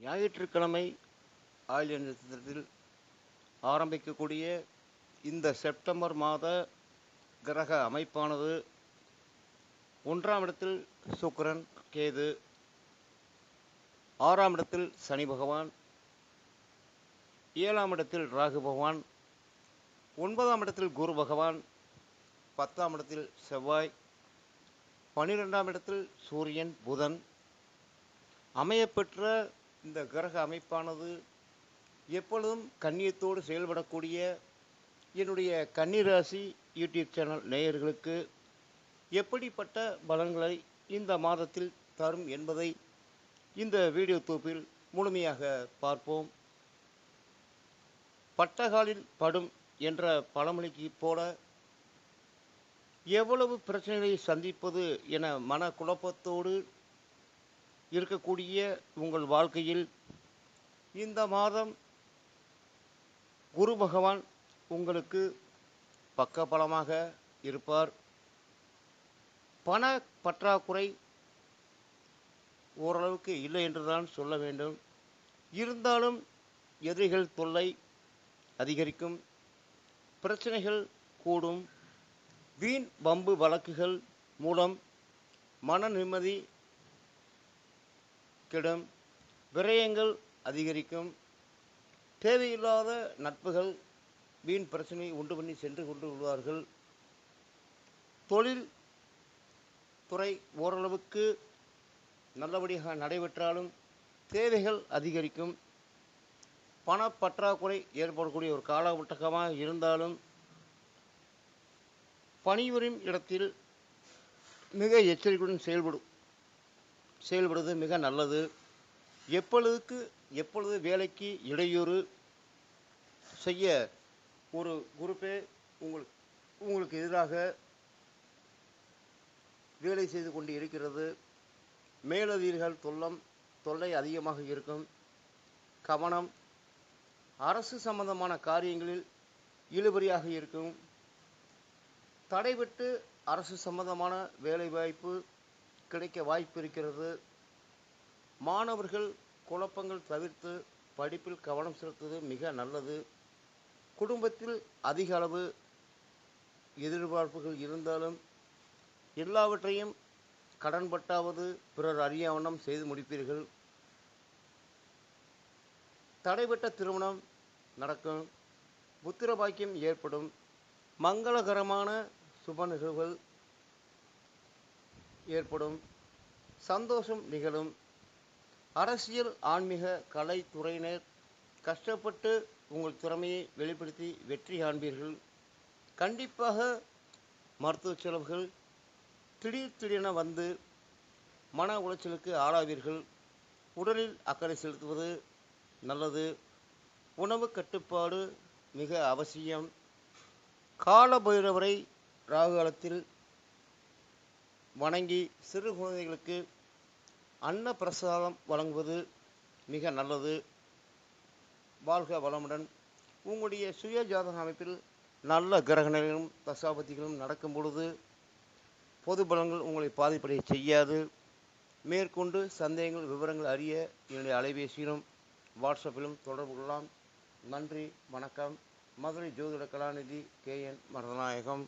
ஞாயிற்றுக்கிழமை ஆயுள் நட்சத்திரத்தில் ஆரம்பிக்கக்கூடிய இந்த செப்டம்பர் மாத கிரக அமைப்பானது ஒன்றாம் இடத்தில் சுக்கரன் கேது ஆறாம் இடத்தில் சனி பகவான் ஏழாம் இடத்தில் ராகு பகவான் ஒன்பதாம் இடத்தில் குரு பகவான் பத்தாம் இடத்தில் செவ்வாய் பன்னிரெண்டாம் இடத்தில் சூரியன் புதன் அமையப்பெற்ற இந்த கிரக அமைப்பானது எப்பொழுதும் கண்ணியத்தோடு செயல்படக்கூடிய என்னுடைய கன்னிராசி யூடியூப் சேனல் நேயர்களுக்கு எப்படிப்பட்ட பலன்களை இந்த மாதத்தில் தரும் என்பதை இந்த வீடியோ தொகுப்பில் முழுமையாக பார்ப்போம். பட்டகாலில் படும் என்ற பழமொழிக்கு போல எவ்வளவு பிரச்சனைகளை சந்திப்பது என மன குழப்பத்தோடு இருக்கக்கூடிய உங்கள் வாழ்க்கையில் இந்த மாதம் குரு பகவான் உங்களுக்கு பக்கபலமாக இருப்பார். பண பற்றாக்குறை ஓரளவுக்கு இல்லை என்றுதான் சொல்ல வேண்டும். இருந்தாலும் எதிரிகள் தொல்லை அதிகரிக்கும் பிரச்சனைகள் கூடும். வீண் வம்பு வழக்குகள் மூலம் மன நிம்மதி கெடும் விரயங்கள் அதிகரிக்கும். தேவையில்லாத நட்புகள் வீண் பிரச்சனை உண்டு பண்ணி சென்று கொண்டு விடுவார்கள். தொழில் துறை ஓரளவுக்கு நல்லபடியாக நடைபெற்றாலும் தேவைகள் அதிகரிக்கும். பணப்பற்றாக்குறை ஏற்படக்கூடிய ஒரு காலகட்டமாக இருந்தாலும் பணிபுரியும் இடத்தில் மிக எச்சரிக்கையுடன் செயல்படும். செயல்படுவது மிக நல்லது. எப்பொழுதுக்கு எப்பொழுது வேலைக்கு இடையூறு செய்ய ஒரு குரூப்பே உங்களுக்கு உங்களுக்கு எதிராக வேலை செய்து கொண்டு இருக்கிறது. மேலதிகாரிகள் தொல்லம் தொல்லை அதிகமாக இருக்கும். கவனம் அரசு சம்பந்தமான காரியங்களில் இழுபறியாக இருக்கும். தடைபட்டு அரசு சம்பந்தமான வேலைவாய்ப்பு கிடைக்க வாய்ப்பு இருக்கிறது. மாணவர்கள் குழப்பங்கள் தவிர்த்து படிப்பில் கவனம் செலுத்துவது மிக நல்லது. குடும்பத்தில் அதிக அளவு எதிர்பார்ப்புகள் இருந்தாலும் எல்லாவற்றையும் கடன்பட்டாவது பிறர் அறியாவண்ணம் செய்து முடிப்பீர்கள். தடைபட்ட திருமணம் நடக்கும். புத்திர பாக்கியம் ஏற்படும். மங்களகரமான சுப நிகழ்வுகள் ஏற்படும். சந்தோஷம் நிகழும். அரசியல் ஆன்மீக கலைத்துறையினர் கஷ்டப்பட்டு உங்கள் திறமையை வெளிப்படுத்தி வெற்றி காண்பீர்கள். கண்டிப்பாக மருத்துவ செலவுகள் திடீர் திடீரென வந்து மன உளைச்சலுக்கு ஆளாவீர்கள். உடலில் அக்கறை செலுத்துவது நல்லது. உணவு கட்டுப்பாடு மிக அவசியம். கால பைரவரை ராகு காலத்தில் வணங்கி சிறு குழந்தைகளுக்கு அன்ன பிரசாதம் வழங்குவது மிக நல்லது. வாழ்க வளமுடன். உங்களுடைய சுய ஜாதக அமைப்பில் நல்ல கிரகணங்களும் தசாபதிகளும் நடக்கும் பொழுது பொது பலங்கள் உங்களை பாதிப்படைய செய்யாது. மேற்கொண்டு சந்தேகங்கள் விவரங்கள் அறிய என்னுடைய அலைபேசியிலும் வாட்ஸ்அப்பிலும் தொடர்பு கொள்ளலாம். நன்றி வணக்கம். மதுரை ஜோதிட கலாநிதி கே என் மரதநாயகம்.